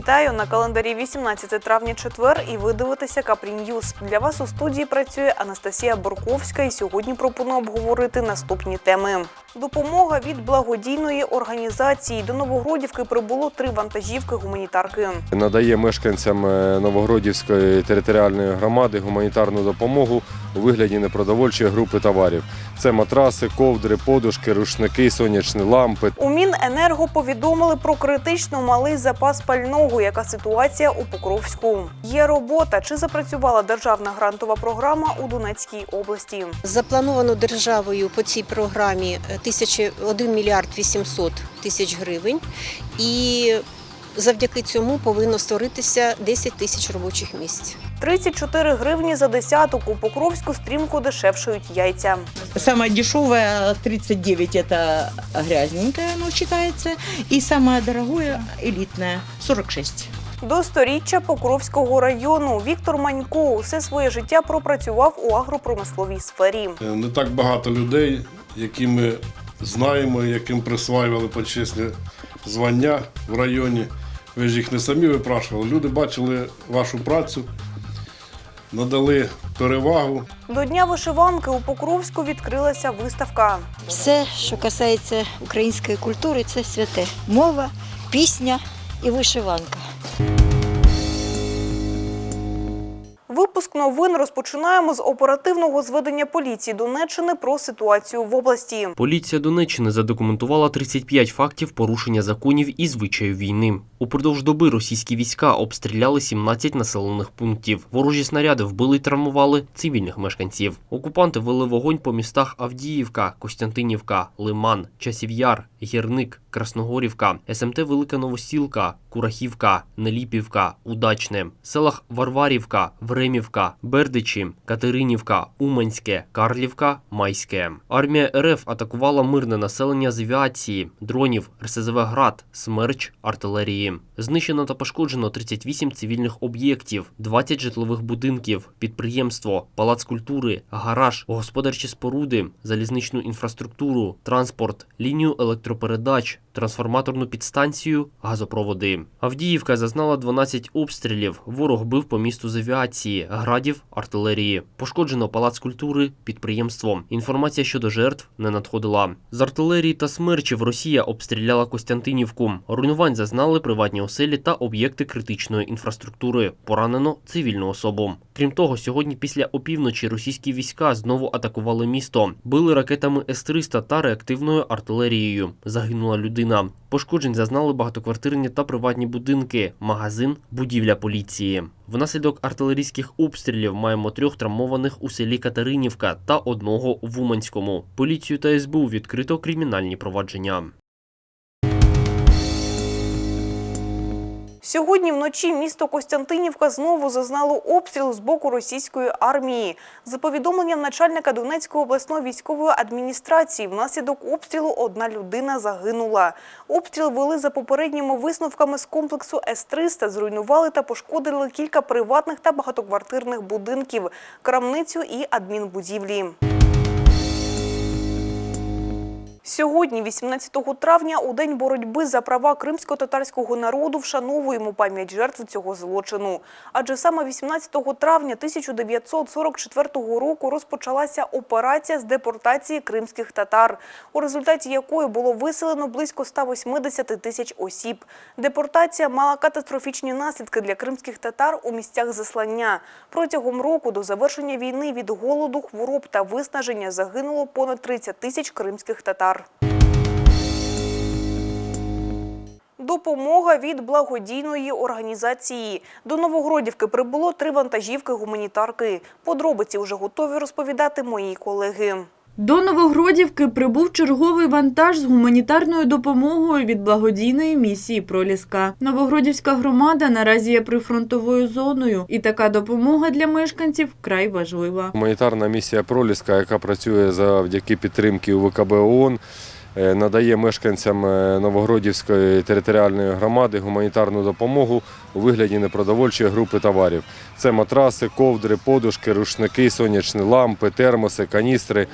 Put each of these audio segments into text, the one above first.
Вітаю на календарі 18 травня четвер і ви дивитеся Капрі Ньюз. Для вас у студії працює Анастасія Борковська і сьогодні пропоную обговорити наступні теми. Допомога від благодійної організації. До Новогродівки прибуло три вантажівки гуманітарки. надає мешканцям е, Новогродівської територіальної громади гуманітарну допомогу у вигляді непродовольчої групи товарів. Це матраси, ковдри, подушки, рушники, сонячні лампи. У Міненерго повідомили про критично малий запас пального. Яка ситуація у Покровську? Є робота. Чи запрацювала державна грантова програма у Донецькій області? Заплановано державою по цій програмі е, тисячі 1 мільярд 800 тисяч гривень, і завдяки цьому повинно створитися 10 тисяч робочих місць. 34 гривні за десяток. У Покровську стрімко дешевшають яйця. Самая дешевая 39 это грязненькое, оно считается. И самое дорогое элитное 46. До сторіччя Покровського району Віктор Манько усе своє життя пропрацював у агропромисловій сфері. Е, Не так багато людей, які ми знаємо, яким присваювали почесні звання в районі. Ви ж їх не самі випрашували. Люди бачили вашу працю, надали перевагу. До Дня вишиванки у Покровську відкрилася виставка. Все, що касається української культури, це святе. Мова, пісня і вишиванка. Випуск новин розпочинаємо з оперативного зведення поліції Донеччини про ситуацію в області. Поліція Донеччини задокументувала 35 фактів порушення законів і звичаїв війни. Упродовж доби російські війська обстріляли 17 населених пунктів. Ворожі снаряди вбили й травмували цивільних мешканців. Окупанти вели вогонь по містах Авдіївка, Костянтинівка, Лиман, Часів'яр, Гірник, Красногорівка, СМТ Велика Новосілка, Курахівка, Неліпівка, Удачне, селах Варварівка, Времівка, Бердичі, Катеринівка, Уманське, Карлівка, Майське. Армія РФ атакувала мирне населення з авіації, дронів, РСЗВ «Град», «Смерч», артилерії. Знищено та пошкоджено 38 цивільних об'єктів, 20 житлових будинків, підприємство, палац культури, гараж, господарчі споруди, залізничну інфраструктуру, транспорт, лінію електропередач, трансформаторну підстанцію, газопроводи. Авдіївка зазнала 12 обстрілів. Ворог бив по місту з авіації, градів, артилерії. Пошкоджено палац культури, підприємство. Інформація щодо жертв не надходила. З артилерії та смерчів Росія обстріляла Костянтинівку. Руйнувань зазнали приватні оселі та об'єкти критичної інфраструктури. Поранено цивільну особу. Крім того, сьогодні після опівночі російські війська знову атакували місто, били ракетами С-300 та реактивною артилерією. Загинула людина. Пошкоджень зазнали багатоквартирні та приватні будинки, магазин, будівля поліції. Внаслідок артилерійських обстрілів маємо трьох травмованих у селі Катеринівка та одного в Уманському. Поліцію та СБУ відкрито кримінальні провадження. Сьогодні вночі місто Костянтинівка знову зазнало обстрілу з боку російської армії. За повідомленням начальника Донецької обласної військової адміністрації, внаслідок обстрілу одна людина загинула. Обстріл вели за попередніми висновками з комплексу С-300, зруйнували та пошкодили кілька приватних та багатоквартирних будинків, крамницю і адмінбудівлі. Сьогодні, 18 травня, у день боротьби за права кримсько-татарського народу, вшановуємо пам'ять жертв цього злочину. Адже саме 18 травня 1944 року розпочалася операція з депортації кримських татар, у результаті якої було виселено близько 180 тисяч осіб. Депортація мала катастрофічні наслідки для кримських татар у місцях заслання. Протягом року до завершення війни від голоду, хвороб та виснаження загинуло понад 30 тисяч кримських татар. Допомога від благодійної організації. До Новогродівки прибуло три вантажівки гуманітарки. Подробиці вже готові розповідати мої колеги. До Новогродівки прибув черговий вантаж з гуманітарною допомогою від благодійної місії Проліска. Новогродівська громада наразі є прифронтовою зоною, і така допомога для мешканців вкрай важлива. Гуманітарна місія Проліска, яка працює завдяки підтримки УВКБ ООН, надає мешканцям е, Новогродівської територіальної громади гуманітарну допомогу у вигляді непродовольчої групи товарів. Це матраси, ковдри, подушки, рушники, сонячні лампи, термоси, каністри.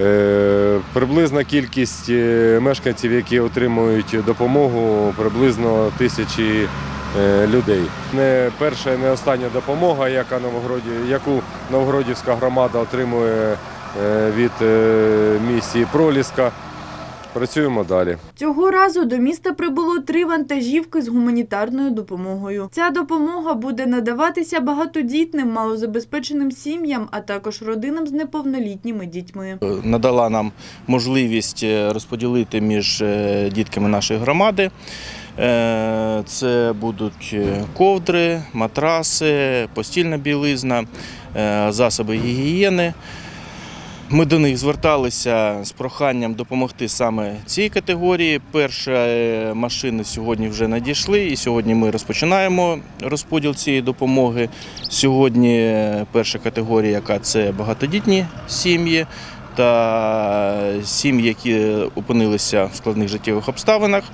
Е, Приблизна кількість е, мешканців, які отримують допомогу, приблизно тисячі е, людей. Не перша, і не остання допомога, яку Новгородівська громада отримує е, від е, місії Проліска. Працюємо далі. Цього разу до міста прибуло три вантажівки з гуманітарною допомогою. Ця допомога буде надаватися багатодітним, малозабезпеченим сім'ям, а також родинам з неповнолітніми дітьми. надала нам можливість е, розподілити між е, дітками нашої громади. Е, Це будуть е, ковдри, матраси, постільна білизна, е, засоби гігієни. Ми до них зверталися з проханням допомогти саме цій категорії. Перші е, машини сьогодні вже надійшли, і сьогодні ми розпочинаємо розподіл цієї допомоги. Сьогодні е, перша категорія, яка це багатодітні сім'ї та сім'ї, які опинилися в складних життєвих обставинах.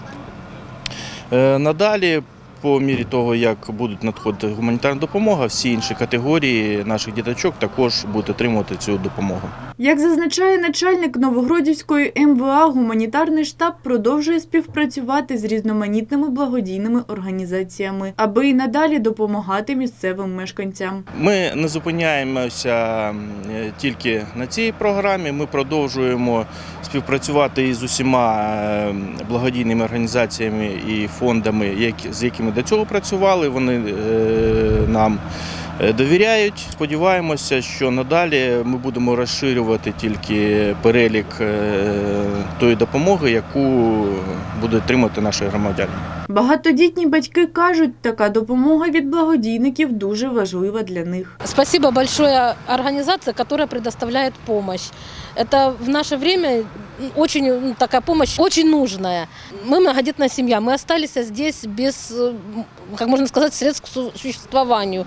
Е, Надалі, по мірі того, як будуть надходити гуманітарна допомога, всі інші категорії наших діточок також будуть отримувати цю допомогу. Як зазначає начальник Новогродівської МВА, гуманітарний штаб продовжує співпрацювати з різноманітними благодійними організаціями, аби і надалі допомагати місцевим мешканцям. Ми не зупиняємося тільки на цій програмі. Ми продовжуємо співпрацювати із усіма е, благодійними організаціями і фондами, з якими до цього працювали. Вони е, нам е, довіряють. Сподіваємося, що надалі ми будемо розширювати тільки перелік е, тої допомоги, яку будуть отримати наші громадяни. Багатодітні батьки кажуть, така допомога від благодійників дуже важлива для них. Спасибо большое организации, которая предоставляет помощь. Это в наше время очень ну, такая помощь очень нужная. Мы многодетная семья, мы остались здесь без, э, как можно сказать, средств к су- существованию.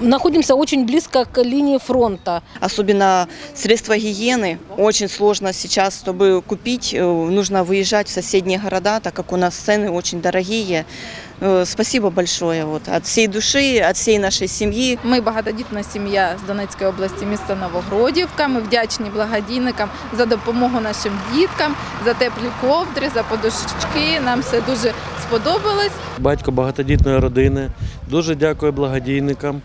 Находимся очень близко к линии фронта. Особенно средства гигиены. Очень сложно сейчас, чтобы купить, э, нужно выезжать в соседние города, так как у нас цены очень дорогие. Э, Спасибо большое вот, от всей души, от всей нашей семьи. Ми багатодітна сім'я з Донецької області, міста Новогродівка. Ми вдячні благодійникам за допомогу нашим діткам, за теплі ковдри, за подушечки. Нам все дуже сподобалось. батько багатодітної родини. Дуже дякую благодійникам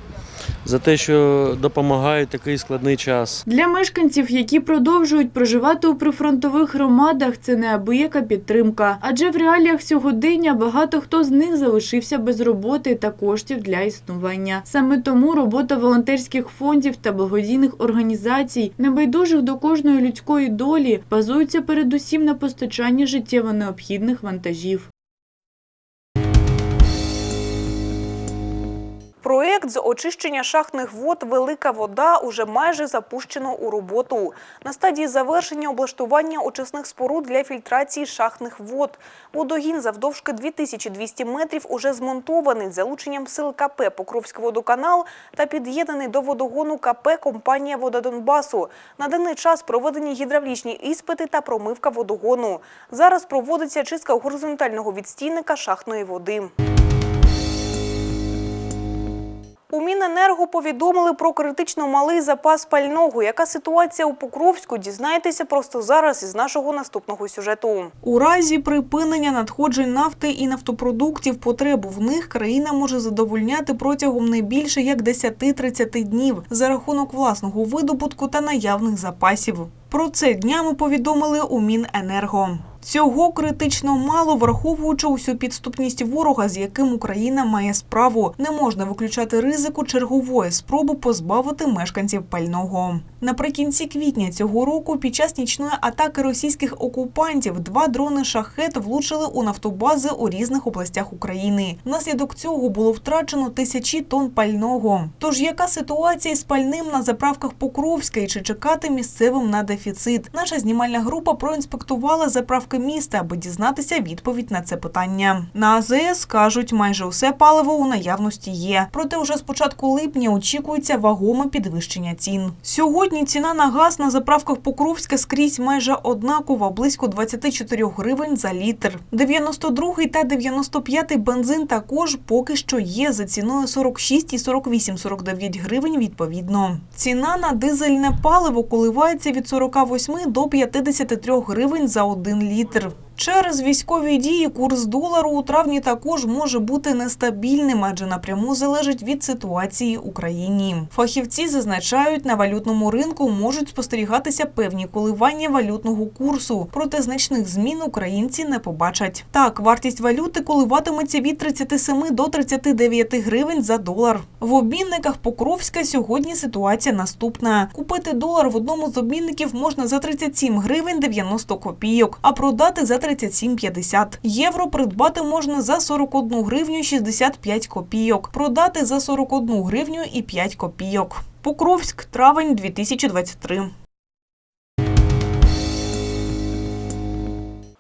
за те, що допомагають такий складний час. Для мешканців, які продовжують проживати у прифронтових громадах, це неабияка підтримка. Адже в реаліях сьогодення багато хто з них залишився без роботи та коштів для існування. Саме тому робота волонтерських фондів та благодійних організацій, небайдужих до кожної людської долі, базується передусім на постачанні життєво необхідних вантажів. Проєкт з очищення шахтних вод Велика вода уже майже запущено у роботу. На стадії завершення облаштування очисних споруд для фільтрації шахтних вод. Водогін завдовжки 2200 метрів уже змонтований з залученням сил КП Покровський водоканал та під'єднаний до водогону КП компанія «Вода Донбасу». На даний час проведені гідравлічні іспити та промивка водогону. Зараз проводиться чистка горизонтального відстійника шахтної води. У Міненерго повідомили про критично малий запас пального. Яка ситуація у Покровську? Дізнаєтеся просто зараз із нашого наступного сюжету. У разі припинення надходжень нафти і нафтопродуктів потребу в них країна може задовольняти протягом не більше як 10-30 днів за рахунок власного видобутку та наявних запасів. Про це днями повідомили у Міненерго. Цього критично мало, враховуючи усю підступність ворога, з яким Україна має справу. Не можна виключати ризику чергової спроби позбавити мешканців пального. Наприкінці квітня цього року, під час нічної атаки російських окупантів, два дрони шахет влучили у нафтобази у різних областях України. Внаслідок цього було втрачено тисячі тонн пального. Тож яка ситуація з пальним на заправках Покровська і чи чекати місцевим на дефіцит? Наша знімальна група проінспектувала заправки доставки міста, аби дізнатися відповідь на це питання. На АЗС кажуть, майже усе паливо у наявності є. Проте уже з початку липня очікується вагоме підвищення цін. Сьогодні ціна на газ на заправках Покровська скрізь майже однакова, близько 24 гривень за літр. 92-й та 95-й бензин також поки що є за ціною 46 і 48-49 гривень відповідно. Ціна на дизельне паливо коливається від 48 до 53 гривень за один літр. литр Через військові дії курс долару у травні також може бути нестабільним, адже напряму залежить від ситуації в Україні. Фахівці зазначають, на валютному ринку можуть спостерігатися певні коливання валютного курсу, проте значних змін українці не побачать. Так, вартість валюти коливатиметься від 37 до 39 гривень за долар. В обмінниках Покровська сьогодні ситуація наступна: купити долар в одному з обмінників можна за 37 гривень 90 копійок, а продати за 37,50. Євро придбати можна за 41 гривню 65 копійок, продати за 41 гривню і 5 копійок. Покровськ, травень 2023.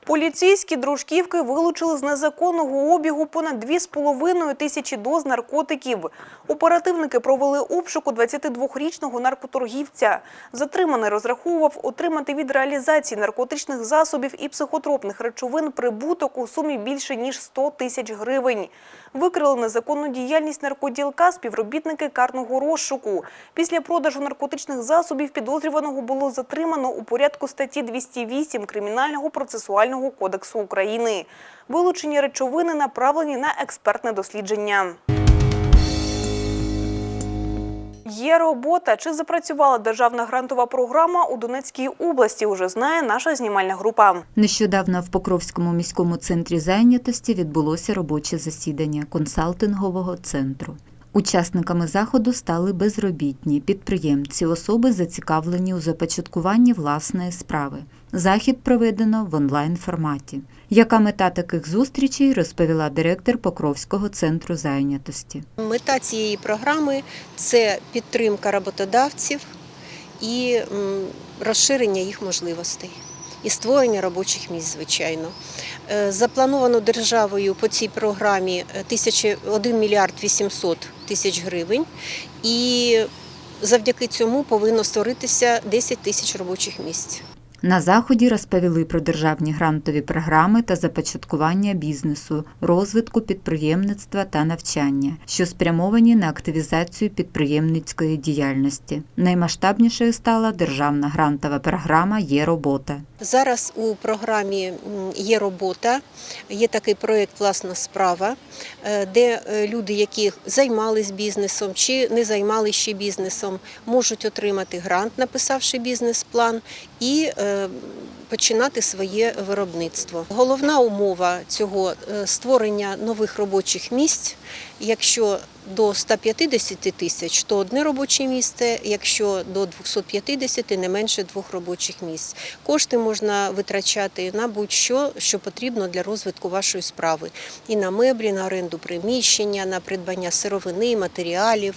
Поліцейські дружківки вилучили з незаконного обігу понад 2,5 тисячі доз наркотиків. Оперативники провели обшук у 22-річного наркоторгівця. Затриманий розраховував отримати від реалізації наркотичних засобів і психотропних речовин прибуток у сумі більше ніж 100 тисяч гривень. Викрили незаконну діяльність наркоділка співробітники карного розшуку. Після продажу наркотичних засобів підозрюваного було затримано у порядку статті 208 Кримінального процесуального кодексу України. Вилучені речовини направлені на експертне дослідження. Є робота. Чи запрацювала державна грантова програма у Донецькій області? Уже знає наша знімальна група. Нещодавно в Покровському міському центрі зайнятості відбулося робоче засідання консалтингового центру. Учасниками заходу стали безробітні підприємці, особи зацікавлені у започаткуванні власної справи. Захід проведено в онлайн форматі. Яка мета таких зустрічей, розповіла директор Покровського центру зайнятості. Мета цієї програми це підтримка роботодавців і розширення їх можливостей. І створення робочих місць, звичайно. Е, Заплановано державою по цій програмі е, 1 мільярд 800 тисяч гривень, і завдяки цьому повинно створитися 10 тисяч робочих місць. На заході розповіли про державні грантові програми та започаткування бізнесу, розвитку підприємництва та навчання, що спрямовані на активізацію підприємницької діяльності. Наймасштабнішою стала державна грантова програма Є робота. Зараз у програмі є робота, є такий проєкт Власна справа, е, де е, люди, які займались бізнесом чи не займалися ще бізнесом, можуть отримати грант, написавши бізнес-план, і е, починати своє виробництво. Головна умова цього створення нових робочих місць. Якщо до 150 тисяч, то одне робоче місце, якщо до 250 не менше двох робочих місць. Кошти можна витрачати на будь-що, що потрібно для розвитку вашої справи. І на меблі, на оренду приміщення, на придбання сировини, матеріалів,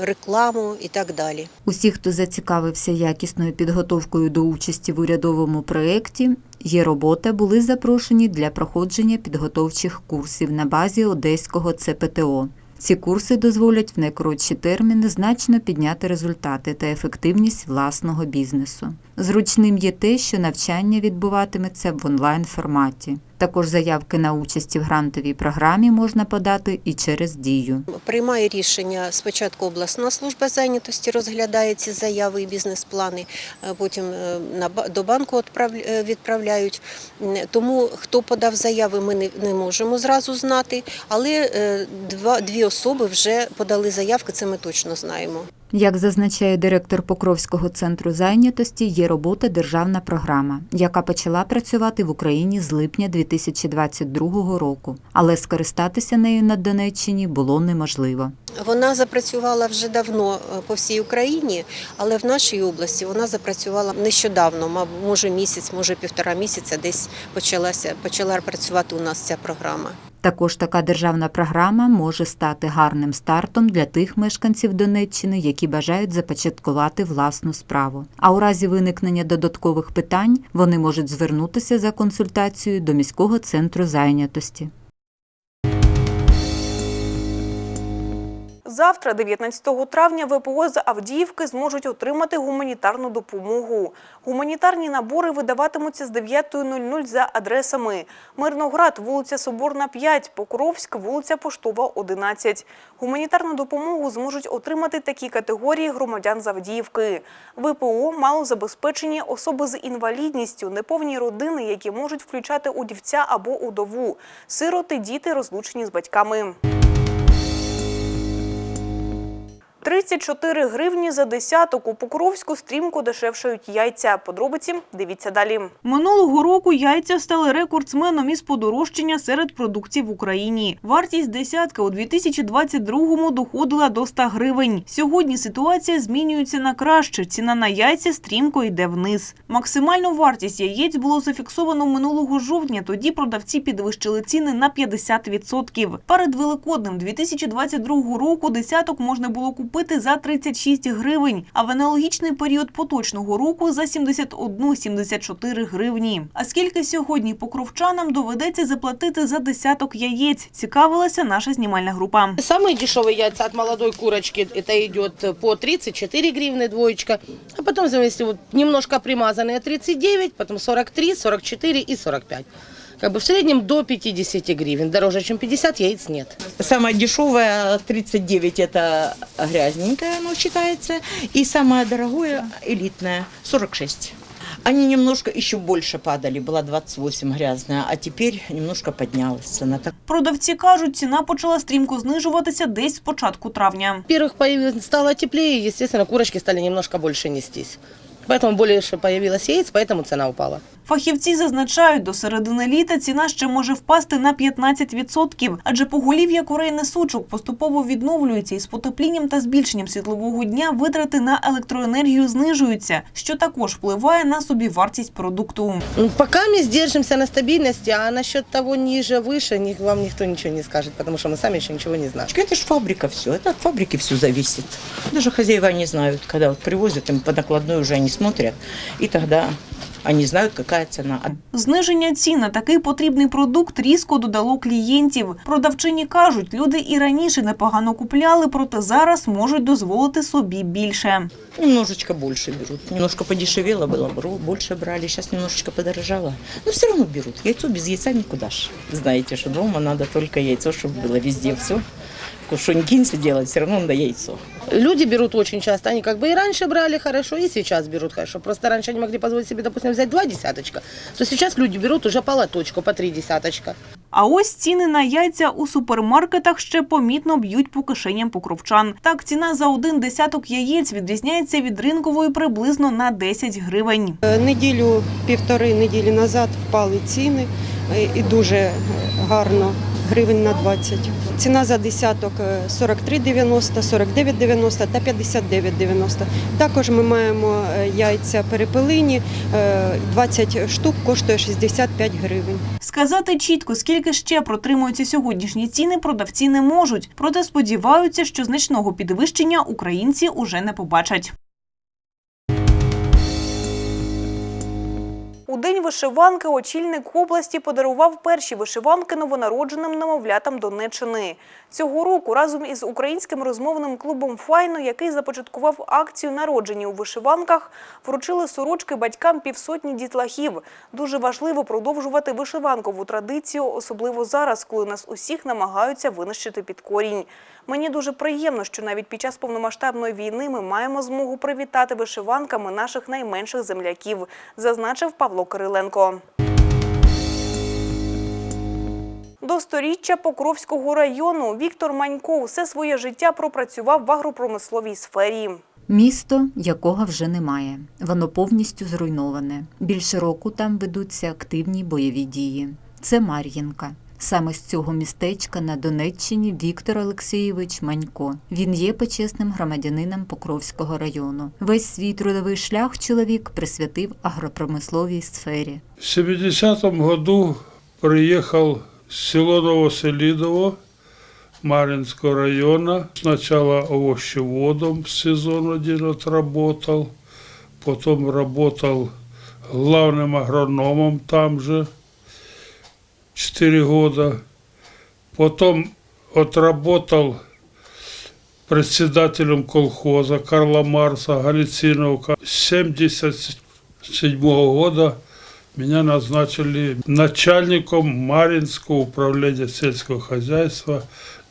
е, рекламу і так далі. Усі, хто зацікавився якісною підготовкою до участі в урядовому проєкті, є робота, були запрошені для проходження підготовчих курсів на базі Одеського ЦПТО. Ці курси дозволять в найкоротші терміни значно підняти результати та ефективність власного бізнесу. Зручним є те, що навчання відбуватиметься в онлайн форматі. Також заявки на участь в грантовій програмі можна подати і через дію. Приймає рішення спочатку обласна служба зайнятості розглядає ці заяви і бізнес-плани, е, потім е, до банку е, відправляють. Тому хто подав заяви, ми не, можемо зразу знати, але дві особи вже подали заявки. Це ми точно знаємо. Як зазначає директор Покровського центру зайнятості, є робота державна програма, яка почала працювати в Україні з липня 2022 року, але скористатися нею на Донеччині було неможливо. Вона запрацювала вже давно е, по всій Україні, але в нашій області вона запрацювала нещодавно, може місяць, може півтора місяця, десь почалася почала працювати у нас ця програма. Також така державна програма може стати гарним стартом для тих мешканців Донеччини, які бажають започаткувати власну справу. А у разі виникнення додаткових питань вони можуть звернутися за консультацією до міського центру зайнятості. Завтра, 19 травня, ВПО з Авдіївки зможуть отримати гуманітарну допомогу. Гуманітарні набори видаватимуться з 9.00 за адресами Мирноград, вулиця Соборна, 5, Покровськ, вулиця Поштова, 11. Гуманітарну допомогу зможуть отримати такі категорії громадян з Авдіївки. ВПО малозабезпечені особи з інвалідністю, неповні родини, які можуть включати удівця або удову, сироти, діти, розлучені з батьками. 34 гривні за десяток. У Покровську стрімко дешевшають яйця. Подробиці дивіться далі. Минулого року яйця стали рекордсменом із подорожчання серед продуктів в Україні. Вартість десятка у 2022-му доходила до 100 гривень. Сьогодні ситуація змінюється на краще. Ціна на яйця стрімко йде вниз. Максимальну вартість яєць було зафіксовано минулого жовтня. Тоді продавці підвищили ціни на 50%. Перед Великоднем 2022 року десяток можна було купити за 36 гривень, а в аналогічний період поточного року за 71-74 гривні. А скільки сьогодні покровчанам доведеться заплатити за десяток яєць? Цікавилася наша знімальна група. Самые дешевые яйца от молодой курочки, это идет по 34 гривны двоечка, а потом, если вот немножко примазанные 39, потом 43, 44 и 45. Как бы в среднем до 50 гривен. Дороже, чем 50, яиц нет. Самая дешевая 39 это грязненькое, оно считается. И самое дорогое элитное 46. Они немножко еще больше падали, была 28 грязная, а теперь немножко поднялась цена. Так Продавці кажуть, ціна почала стрімко знижуватися десь з початку травня. Во-первых, появилось- стало теплее, естественно, курочки стали немножко больше нестись. Поэтому больше появилось яиц, поэтому цена упала. Фахівці зазначають, до середини літа ціна ще може впасти на 15%, адже поголів'я курей несучок поступово відновлюється і з потеплінням та збільшенням світлового дня витрати на електроенергію знижуються, що також впливає на собівартість продукту. Ну, Пока мы сдержимся на стабильности, а насчет того ниже, выше, ни- вам никто ничего не скажет, потому что мы сами еще ничего не знаем. это же фабрика все, это от фабрики все зависит. Даже хозяева не знают, когда вот привозят им по накладной уже они смотрят, и тогда они знают, какая цена. А Зниження цін на такий потрібний продукт різко додало клієнтів. Продавчині кажуть, люди і раніше непогано купляли, проте зараз можуть дозволити собі більше. Немножечко больше берут. Немножко подешевело было, бро- больше брали. Сейчас немножечко подорожало. Но все равно берут. Яйцо без яйца никуда ж. Знаете, что дома надо только яйцо, чтобы было везде все. Что ни кинься делать, все равно надо яйцо. Люди берут очень часто, они как бы и раньше брали хорошо, и сейчас берут хорошо. Просто раньше они могли позволить себе, допустим, взять два десяточка, то сейчас люди берут уже по лоточку, по три десяточка. А ось ціни на яйця у супермаркетах ще помітно б'ють по кишеням покровчан. Так, ціна за один десяток яєць відрізняється від ринкової приблизно на 10 гривень. Е, Неділю, півтори неділі назад впали ціни е, і дуже гарно, гривень на 20. Ціна за десяток е, 43,90, 49,90 та 59,90. Також ми маємо е, яйця перепелині, е, 20 штук коштує 65 гривень. Сказати чітко, скільки ще протримуються сьогоднішні ціни, продавці не можуть. Проте сподіваються, що значного підвищення українці уже не побачать. У день вишиванки очільник області подарував перші вишиванки новонародженим немовлятам Донеччини. Цього року разом із українським розмовним клубом Файно, який започаткував акцію народжені у вишиванках, вручили сорочки батькам півсотні дітлахів. Дуже важливо продовжувати вишиванкову традицію, особливо зараз, коли нас усіх намагаються винищити під корінь. Мені дуже приємно, що навіть під час повномасштабної війни ми маємо змогу привітати вишиванками наших найменших земляків, зазначив Павло Кириленко. До сторіччя Покровського району Віктор Манько все своє життя пропрацював в агропромисловій сфері. Місто, якого вже немає. Воно повністю зруйноване. Більше року там ведуться активні бойові дії. Це Мар'їнка. Саме з цього містечка на Донеччині Віктор Олексійович Манько. Він є почесним громадянином Покровського району. Весь свій трудовий шлях чоловік присвятив агропромисловій сфері. В 70-м году приехал село Новоселидово Маринского района. Сначала овощеводом сезон один отработал, потом работал главным агрономом там же 4 года. Потом отработал председателем колхоза Карла Марса Галициновка. С 77 года меня назначили начальником Маринского управления сельского хозяйства,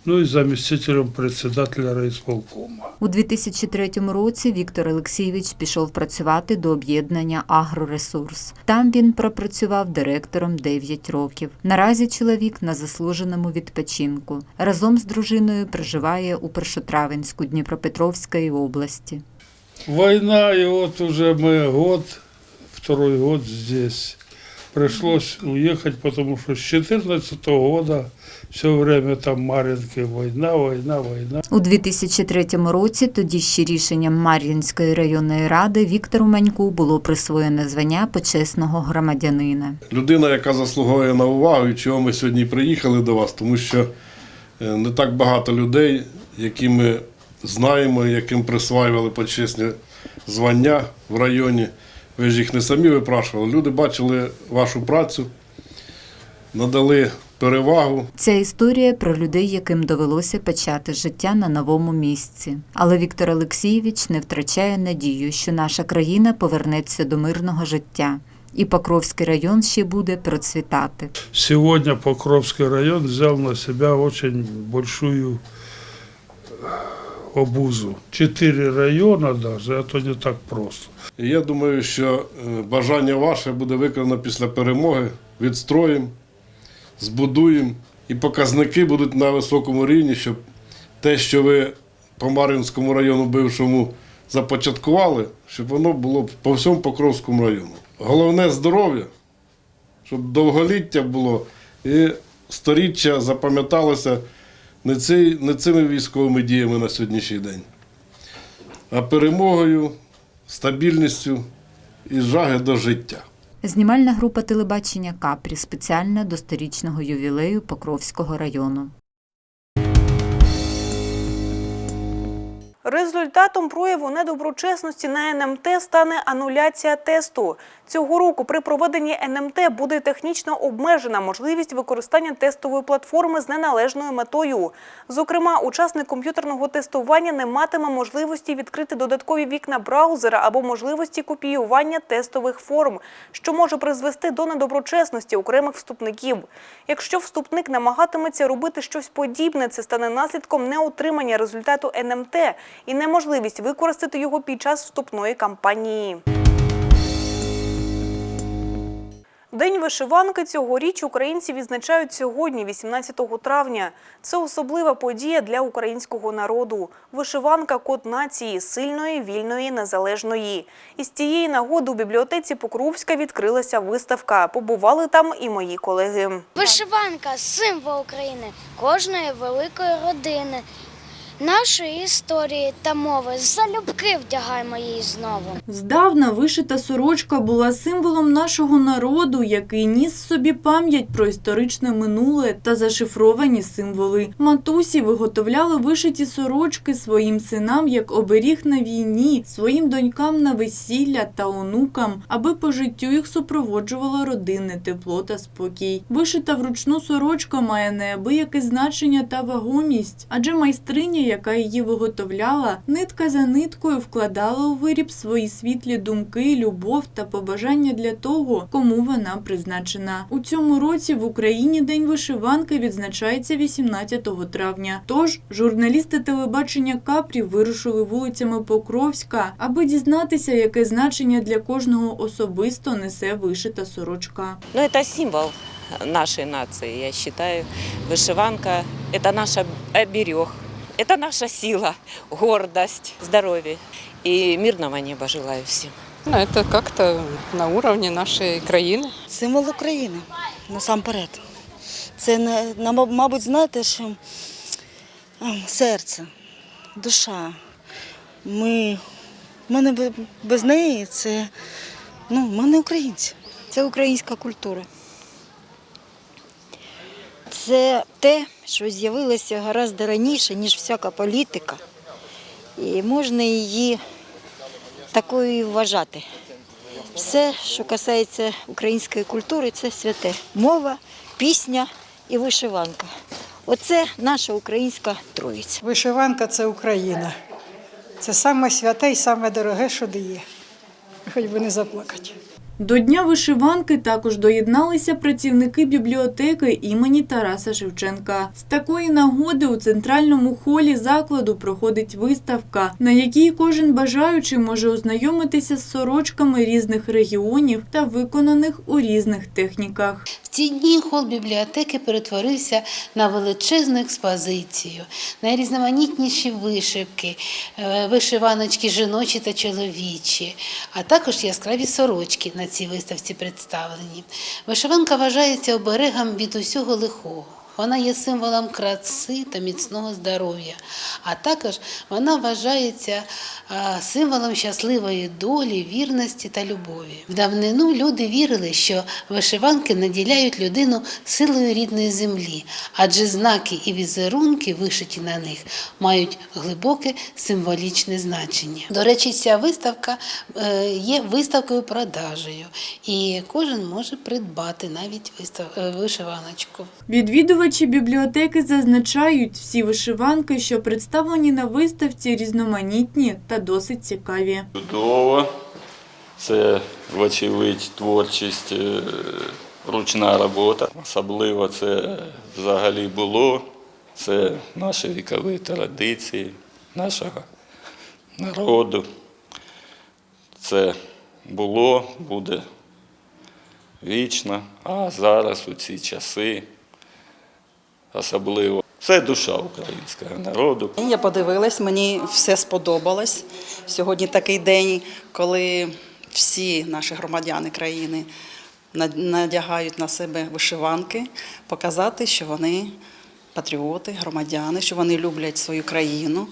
ну и заместителем председателя райисполкома. У 2003 році Віктор Олексійович пішов працювати до об'єднання «Агроресурс». Там він пропрацював директором 9 років. Наразі чоловік на заслуженому відпочинку. Разом з дружиною проживає у Першотравенську Дніпропетровської області. Война, и вот уже мы год, второй год здесь. Пришлось уехать, потому что с 14 года все время там Маринки война, война, война. У 2003 році, тоді ще рішенням Мар'їнської районної ради, Віктору Маньку було присвоєне звання почесного громадянина. Людина, яка заслуговує на увагу, і чого ми сьогодні приїхали до вас, тому що е, не так багато людей, які ми знаємо, яким присваювали почесні звання в районі. Ви ж їх не самі випрашували. Люди бачили вашу працю, надали перевагу. Ця історія про людей, яким довелося почати життя на новому місці. Але Віктор Олексійович не втрачає надію, що наша країна повернеться до мирного життя, і Покровський район ще буде процвітати. Сегодня Покровский район взял на себя очень большую э, обузу. Четыре района даже, это не так просто. І я думаю, що е, бажання ваше буде виконано після перемоги. Відстроїмо, збудуємо і показники будуть на високому рівні, щоб те, що ви по Мар'їнському району бившому започаткували, щоб воно було по всьому Покровському району. Головне здоров'я, щоб довголіття було і сторіччя запам'яталося не, цими військовими діями на сьогоднішній день, а перемогою, стабільністю і жаги до життя. Знімальна група телебачення Капрі спеціально до сторічного ювілею Покровського району. Результатом прояву недоброчесності на НМТ стане ануляція тесту. Цього року при проведенні НМТ буде технічно обмежена можливість використання тестової платформи з неналежною метою. Зокрема, учасник комп'ютерного тестування не матиме можливості відкрити додаткові вікна браузера або можливості копіювання тестових форм, що може призвести до недоброчесності окремих вступників. Якщо вступник намагатиметься робити щось подібне, це стане наслідком неотримання результату НМТ і неможливість використати його під час вступної кампанії. День вишиванки цьогоріч українці відзначають сьогодні, 18 травня. Це особлива подія для українського народу. Вишиванка – код нації, сильної, вільної, незалежної. І з цієї нагоди у бібліотеці Покровська відкрилася виставка. Побували там і мої колеги. Вишиванка символ України, кожної великої родини, нашої історії та мови. Залюбки вдягаємо її знову. Здавна вишита сорочка була символом нашого народу, який ніс собі пам'ять про історичне минуле та зашифровані символи. Матусі виготовляли вишиті сорочки своїм синам як оберіг на війні, своїм донькам на весілля та онукам, аби по життю їх супроводжувало родинне тепло та спокій. Вишита вручну сорочка має неабияке значення та вагомість, адже майстриня, яка її виготовляла, нитка за ниткою вкладала у виріб свої світлі думки, любов та побажання для того, кому вона призначена. У цьому році в Україні День вишиванки відзначається 18 травня. Тож журналісти телебачення Капрі вирушили вулицями Покровська, аби дізнатися, яке значення для кожного особисто несе вишита сорочка. Ну, это символ нашей нации, я считаю. Вышиванка – это наш об- оберег, это наша сила, гордость, здоровье. И мирного неба желаю всем. Ну, Это как-то на уровне нашей країни. Символ України насамперед. Це на- мабуть, знаєте, що ем, серце, душа. Ми, в мене без неї це ну, ми не українці. Це українська культура. Це те, що з'явилося гораздо раніше, ніж всяка політика. І можна її такою і вважати. Все, що касається української культури, це святе. Мова, пісня і вишиванка. Оце наша українська троїця. Вишиванка це Україна. Це саме святе і саме дороге, що дає. Хоч би не заплакати. До Дня вишиванки також доєдналися працівники бібліотеки імені Тараса Шевченка. З такої нагоди у центральному холі закладу проходить виставка, на якій кожен бажаючий може ознайомитися з сорочками різних регіонів та виконаних у різних техніках. В ці дні хол бібліотеки перетворився на величезну експозицію, найрізноманітніші вишивки, е, вишиваночки жіночі та чоловічі, а також яскраві сорочки на цій виставці представлені. Вишиванка вважається оберегом від усього лихого. Вона є символом краси та міцного здоров'я, а також вона вважається символом щасливої долі, вірності та любові. В давнину люди вірили, що вишиванки наділяють людину силою рідної землі, адже знаки і візерунки, вишиті на них, мають глибоке символічне значення. До речі, ця виставка е, є виставкою продажею, і кожен може придбати навіть е, вишиваночку. Відвідувачі бібліотеки зазначають, всі вишиванки, що представлені на виставці, різноманітні та досить цікаві. Чудово. Це, вочевидь, творчість, е, ручна робота. Особливо це взагалі було. Це наші вікові традиції нашого народу. Це було, буде вічно, а зараз у ці часи особливо. Це душа українського народу. Я подивилась, мені все сподобалось. Сьогодні такий день, коли всі наші громадяни країни надягають на себе вишиванки, показати, що вони патріоти, громадяни, що вони люблять свою країну.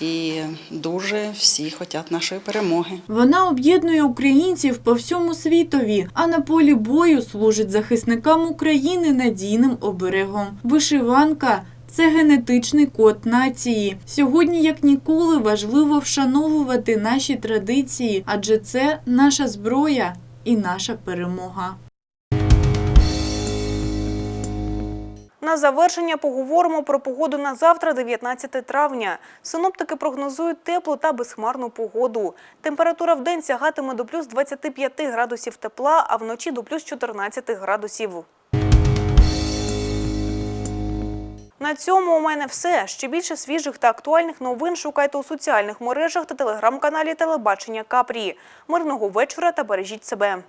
І дуже всі хочуть нашої перемоги. Вона об'єднує українців по всьому світові, а на полі бою служить захисникам України надійним оберегом. Вишиванка це генетичний код нації. Сьогодні, як ніколи, важливо вшановувати наші традиції, адже це наша зброя і наша перемога. На завершення поговоримо про погоду на завтра, 19 травня. Синоптики прогнозують теплу та безхмарну погоду. Температура в день сягатиме до плюс 25 градусів тепла, а вночі до плюс 14 градусів. На цьому у мене все. Ще більше свіжих та актуальних новин шукайте у соціальних мережах та телеграм-каналі Телебачення Капрі. Мирного вечора та бережіть себе.